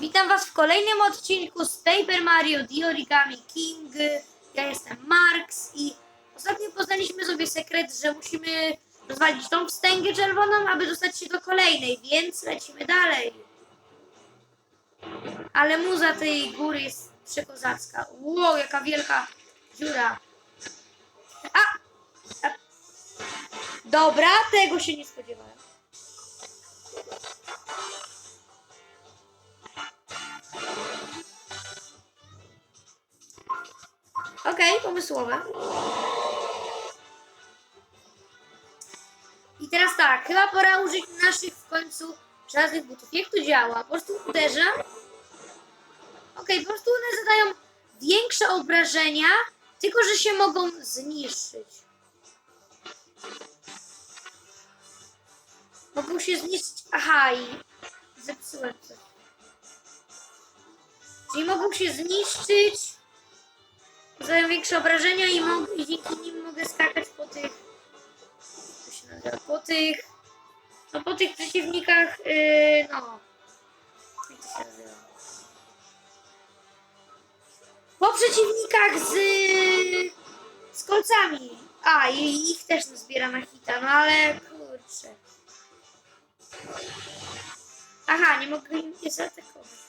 Witam Was w kolejnym odcinku z Paper Mario The Origami King. Ja jestem Marks i ostatnio poznaliśmy sobie sekret, że musimy rozwalić tą wstęgę czerwoną, aby dostać się do kolejnej, więc lecimy dalej. Ale muza tej góry jest przekozacka. Wow, jaka wielka dziura. A! Dobra, tego się nie spodziewałem. Okej, pomysłowe. I teraz tak, chyba pora użyć naszych w końcu żadnych butów. Jak to działa? Po prostu uderzam. Okej, po prostu one zadają większe obrażenia, tylko że się mogą zniszczyć. Mogą się zniszczyć. Aha, i zepsułem coś. Czyli mogą się zniszczyć zadają większe obrażenia i, mo- i dzięki nim mogę skakać po tych. Po tych. No po tych przeciwnikach. Yy, no. Się nazywa? Po przeciwnikach z. z kolcami. A, i ich też zbiera na hita, no ale kurczę. Aha, nie mogę nie zaatakować.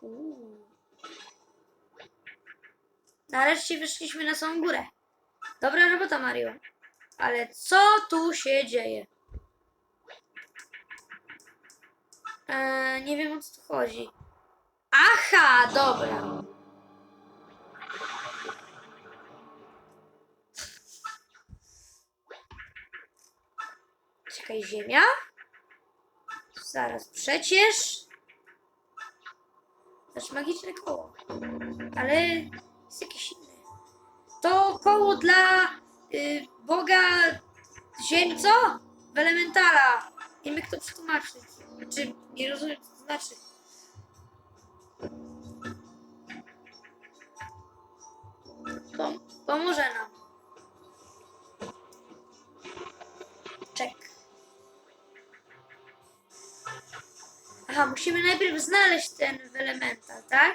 Uuu. Nareszcie wyszliśmy na samą górę. Dobra robota, Mario. Ale co tu się dzieje? Eee, nie wiem o co tu chodzi. Aha, dobra. Czekaj, ziemia? Zaraz, przecież... Też magiczne koło. Ale jest jakieś inne. To koło dla y, Boga Ziem, co? W Elementala. Nie wiem, jak to przetłumaczyć. Znaczy, nie rozumiem, co to znaczy. Pom pomoże nam. Musimy najpierw znaleźć ten w elemental, tak?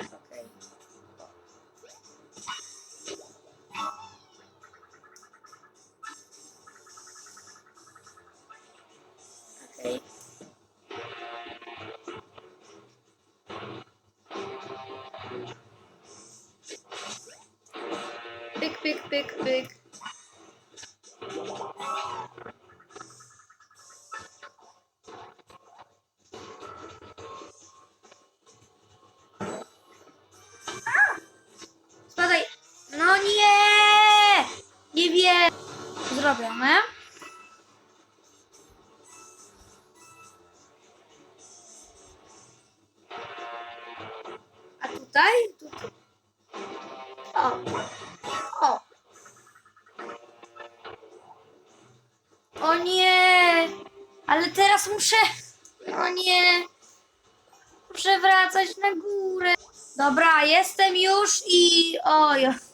Zrobione. A tutaj? O. O. O nie! Ale teraz muszę. O nie! Muszę wracać na górę. Dobra, jestem już i. Oj.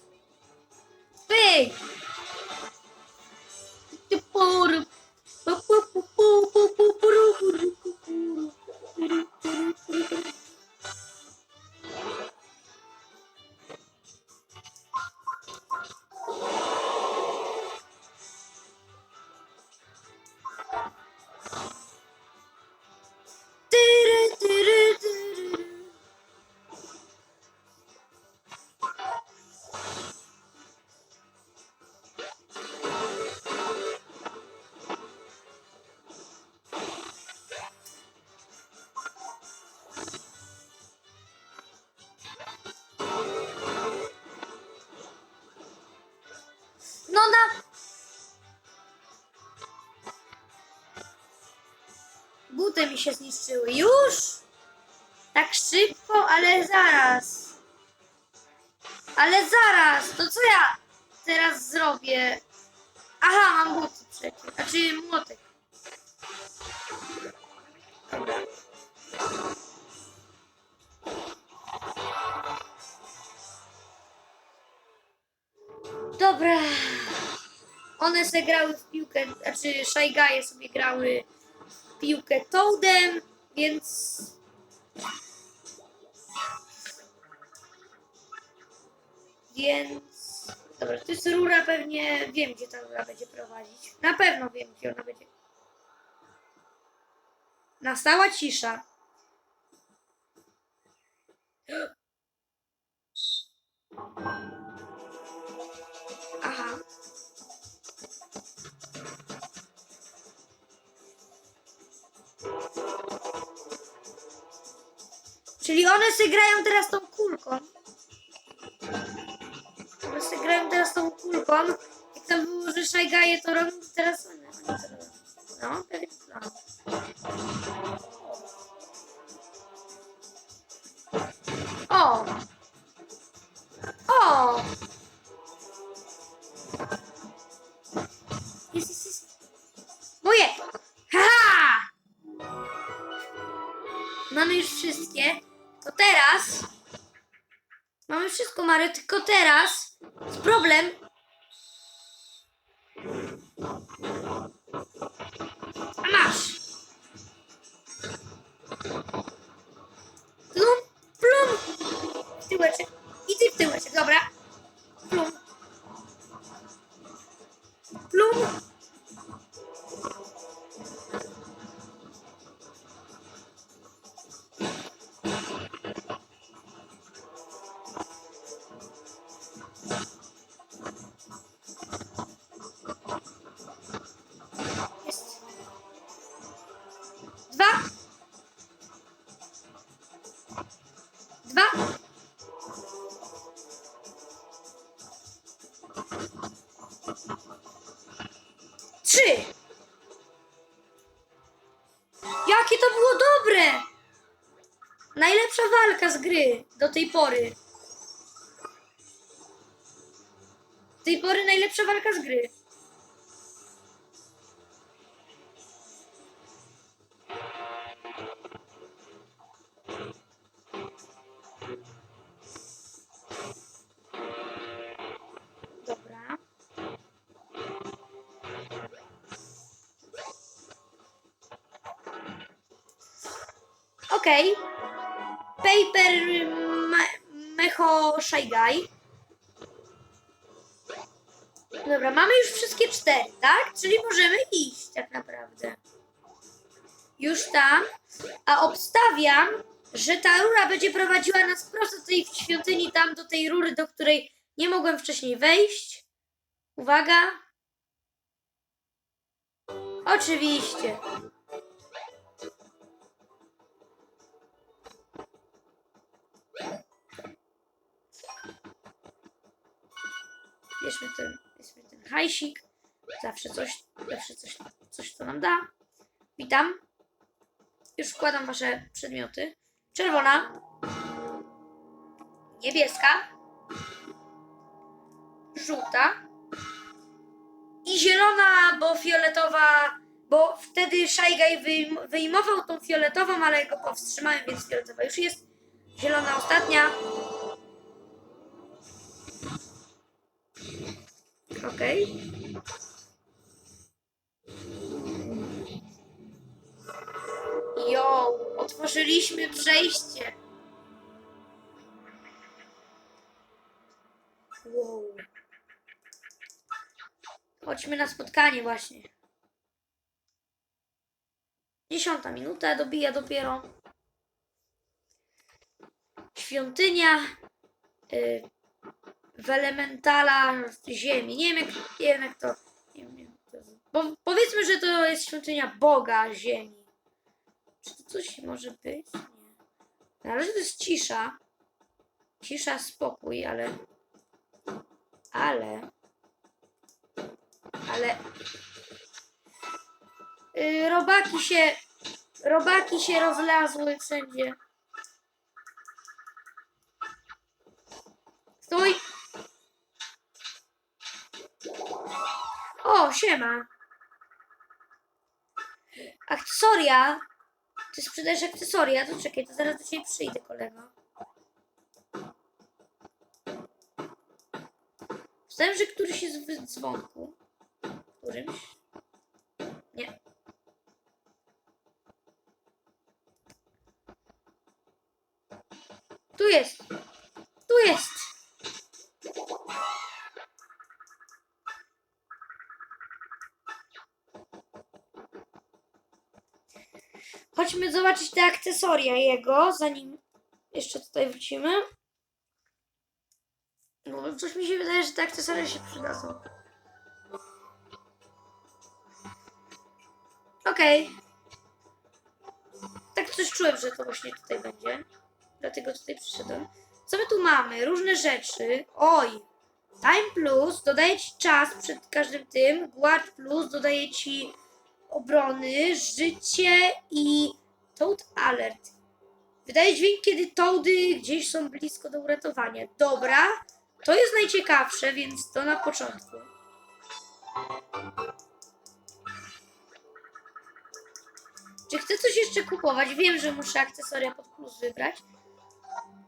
No. Buty mi się zniszczyły. Już? Tak szybko, ale zaraz. Ale zaraz, to co ja teraz zrobię? Aha, mam buty przecież. znaczy młotek. Dobra. Dobra. One se grały w piłkę, znaczy Szajgaje sobie grały w piłkę Toadem, więc... Więc... Dobra, to jest rura, pewnie wiem, gdzie ta rura będzie prowadzić. Na pewno wiem, gdzie ona będzie. Nastała cisza. Czyli one sobie grają teraz tą kulką. One sobie grają teraz tą kulką. Jak tam było, że szajgaje to robią, teraz one. to robią. No, tylko teraz... Najlepsza walka z gry do tej pory. Do tej pory najlepsza walka z gry. Shy Guy. Dobra, mamy już wszystkie cztery, tak? Czyli możemy iść tak naprawdę. Już tam. A obstawiam, że ta rura będzie prowadziła nas prosto tej świątyni, tam do tej rury, do której nie mogłem wcześniej wejść. Uwaga. Oczywiście. Bierzmy ten, bierzmy ten hajsik. Zawsze coś, zawsze coś, coś to nam da. Witam. Już wkładam wasze przedmioty. Czerwona. Niebieska. Żółta. I zielona, bo fioletowa, bo wtedy Szajgaj wyjm- wyjmował tą fioletową, ale go powstrzymałem, więc fioletowa już jest. Zielona ostatnia. Okej. Jo, otworzyliśmy przejście. Wow. Chodźmy na spotkanie właśnie. Dziesiąta minuta, dobija dopiero. Świątynia y, w elementala ziemi. Nie wiem jak, nie wiem jak to... Nie wiem, to bo powiedzmy, że to jest świątynia Boga ziemi. Czy to coś może być? Nie. Na razie to jest cisza. Cisza, spokój, ale... Ale... Ale... Yy, robaki się... Robaki się rozlazły wszędzie. Stój! O, siema! Akcesoria. Ty sprzedajesz akcesoria? To czekaj, to zaraz do ciebie przyjdę, kolego. Myślałem, że któryś jest w dzwonku. Którymś? Nie. Tu jest. Zobaczyć te akcesoria jego, zanim jeszcze tutaj wrócimy. No, coś mi się wydaje, że te akcesoria się przydadzą. Okej. Tak coś czułem, że to właśnie tutaj będzie. Dlatego tutaj przyszedłem. Co my tu mamy? Różne rzeczy. Oj! Time Plus dodaje ci czas przed każdym tym. Guard Plus dodaje ci obrony, życie i Toad Alert. Wydaje dźwięk, kiedy toady gdzieś są blisko do uratowania. Dobra, to jest najciekawsze, więc to na początku. Czy chcę coś jeszcze kupować? Wiem, że muszę akcesoria pod plus wybrać.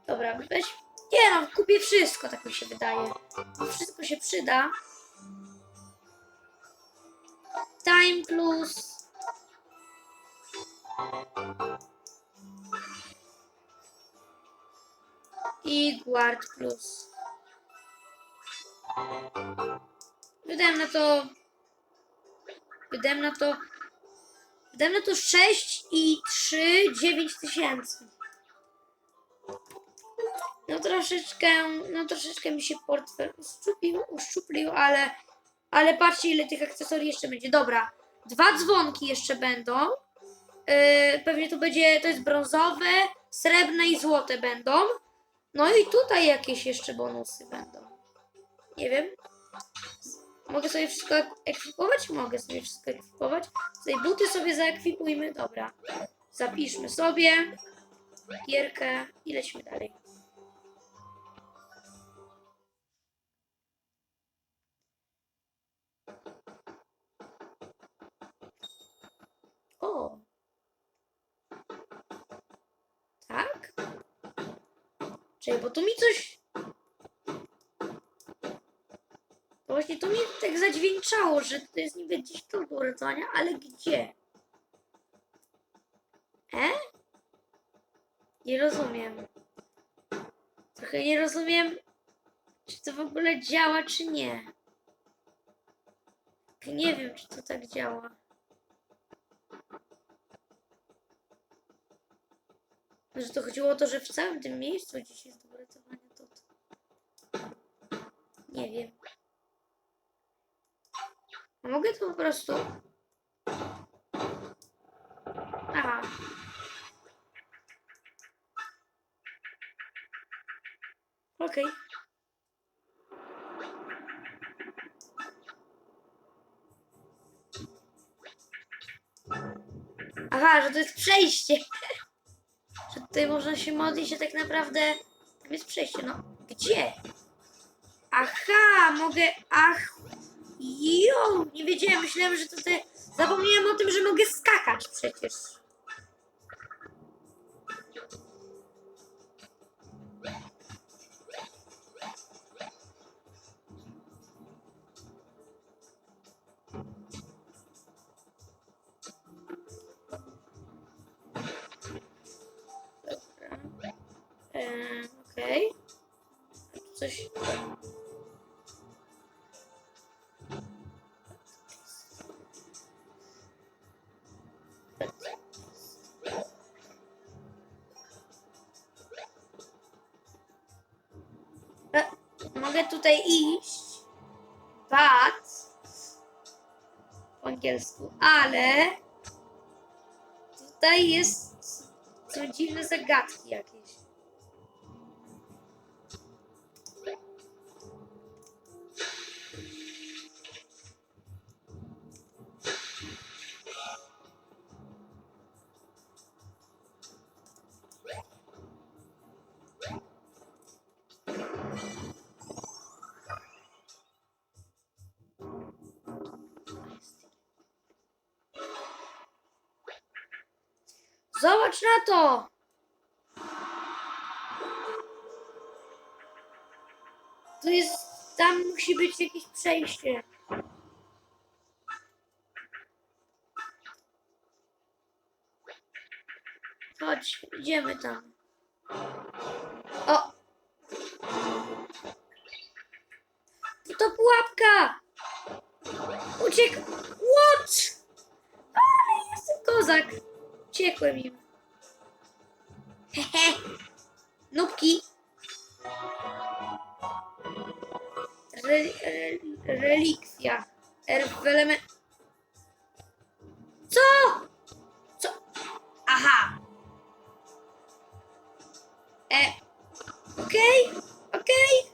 Dobra, weź. Nie no, kupię wszystko, tak mi się wydaje. Wszystko się przyda. Time plus. I guard plus. Wydałem na to. Wydałem na to. Wydałem na to 6 i 3, 9 tysięcy. No troszeczkę, no troszeczkę mi się portfel uszczuplił, uszczuplił, ale, ale patrzcie ile tych akcesorii jeszcze będzie. Dobra, dwa dzwonki jeszcze będą. Yy, pewnie to będzie, to jest brązowe, srebrne i złote będą. No i tutaj jakieś jeszcze bonusy będą. Nie wiem. Mogę sobie wszystko ek- ekwipować? Mogę sobie wszystko ekwipować. Tutaj buty sobie zaekwipujmy. Dobra. Zapiszmy sobie gierkę i lećmy dalej. Tu mi coś... To właśnie to mi tak zadźwięczało, że to jest niby gdzieś tu do uratowania, ale gdzie? E? Nie rozumiem. Trochę nie rozumiem, czy to w ogóle działa, czy nie. Nie wiem, czy to tak działa. Że to chodziło o to, że w całym tym miejscu gdzieś jest do uratowania, to... to... Nie wiem. Mogę to po prostu... Aha. Okej. Aha, że to jest przejście. Tutaj można się modlić, że tak naprawdę tam jest przejście. No, gdzie? Aha, mogę. Ach, jo, nie wiedziałem, myślałem, że te. Zapomniałem o tym, że mogę skakać przecież. Mogę tutaj iść. But. Po angielsku. Ale. Tutaj jest. Są zagadki jakieś. Zobacz na to! To jest. Tam musi być jakieś przejście. Chodź, idziemy tam. O! To pułapka! Uciekł! What? Ale jestem kozak! Uciekłem im. Hehe! Nubki! Re, re, relikwia. Element. Co? Co? Aha! E. Okej, okej.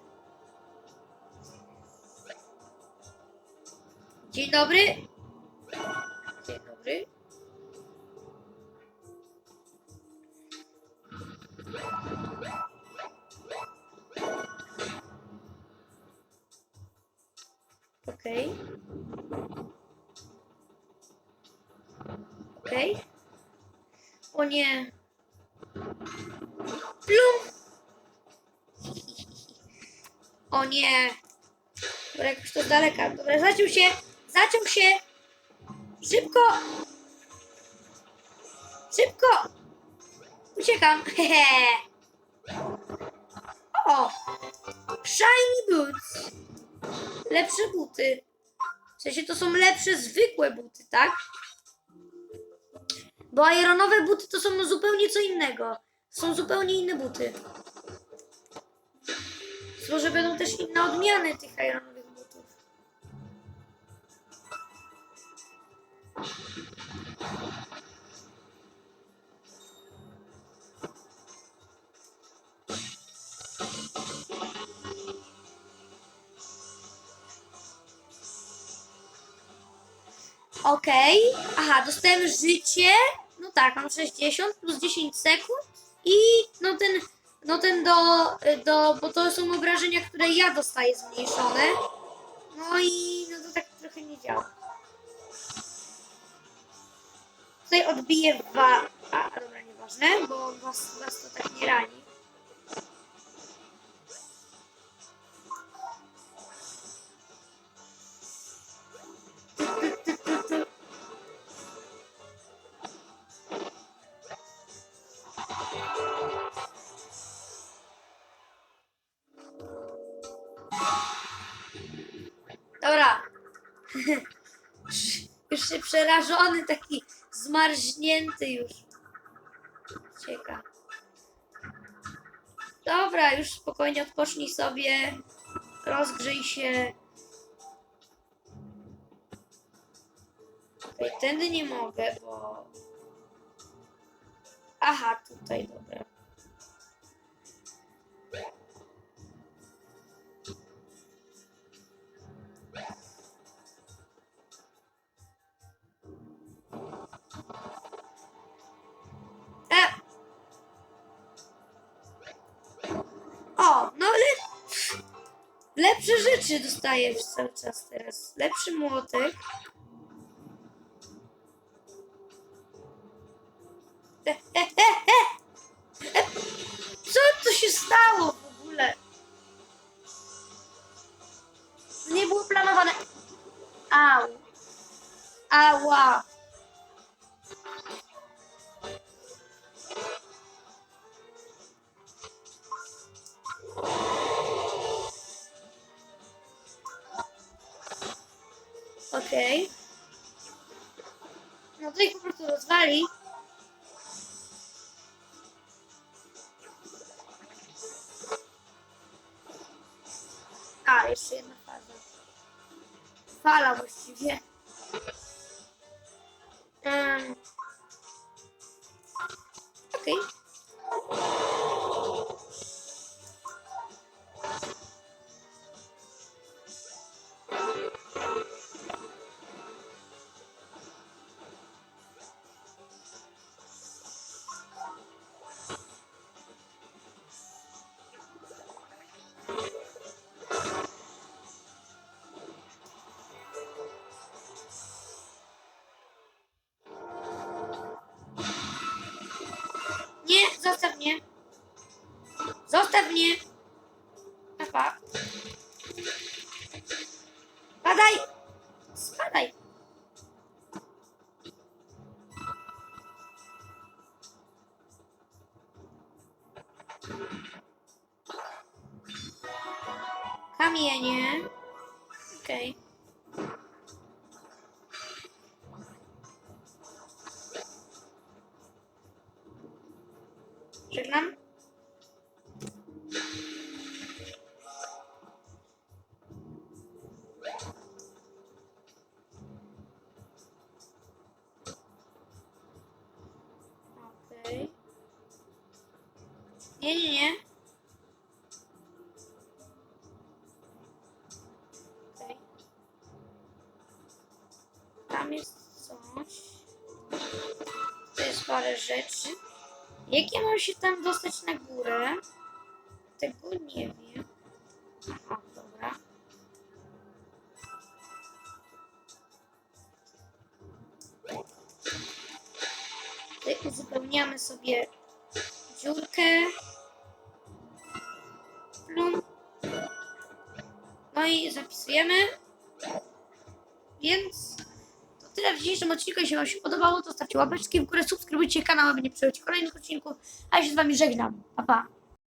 Dzień dobry. Dzień dobry. Okej. Okej. O nie. Plum. O nie. Dobra, jakoś to daleka. Dobra, zaciął się. Zaciął się. Szybko. Szybko. Uciekam. Hehe. O. Shiny boots. Lepsze buty. W sensie to są lepsze zwykłe buty, tak? Bo ironowe buty to są zupełnie co innego. Są zupełnie inne buty. Może będą też inne odmiany tych ironowych Okej. Aha, dostałem życie. No tak, mam 60 plus 10 sekund. I no ten, no ten do, do, bo to są obrażenia, które ja dostaję zmniejszone. No i no to tak trochę nie działa. Tutaj odbiję wa... A, dobra, nieważne, bo was, was to tak nie rani. Przerażony, taki zmarznięty już. Cieka. Dobra, już spokojnie odpocznij sobie. Rozgrzyj się. Tędy nie mogę, bo... Aha, tutaj, dobra. Dostaję cały czas teraz. Lepszy młotek. E, Co tu się stało w ogóle? To nie było planowane. Au. Ała. Oh. Kamienie. Okej. Żegnam. Tam jest coś. To jest parę rzeczy. Jak ja mam się tam dostać na górę? Tego nie wiem. Aha, dobra. Tutaj uzupełniamy sobie dziurkę. Plum. No i zapisujemy. Więc to odcinku. Jeśli Wam się podobało, to stawcie łapeczki w górę, subskrybujcie kanał, aby nie przechodzić kolejnych odcinków. A ja się z Wami żegnam. Pa, pa.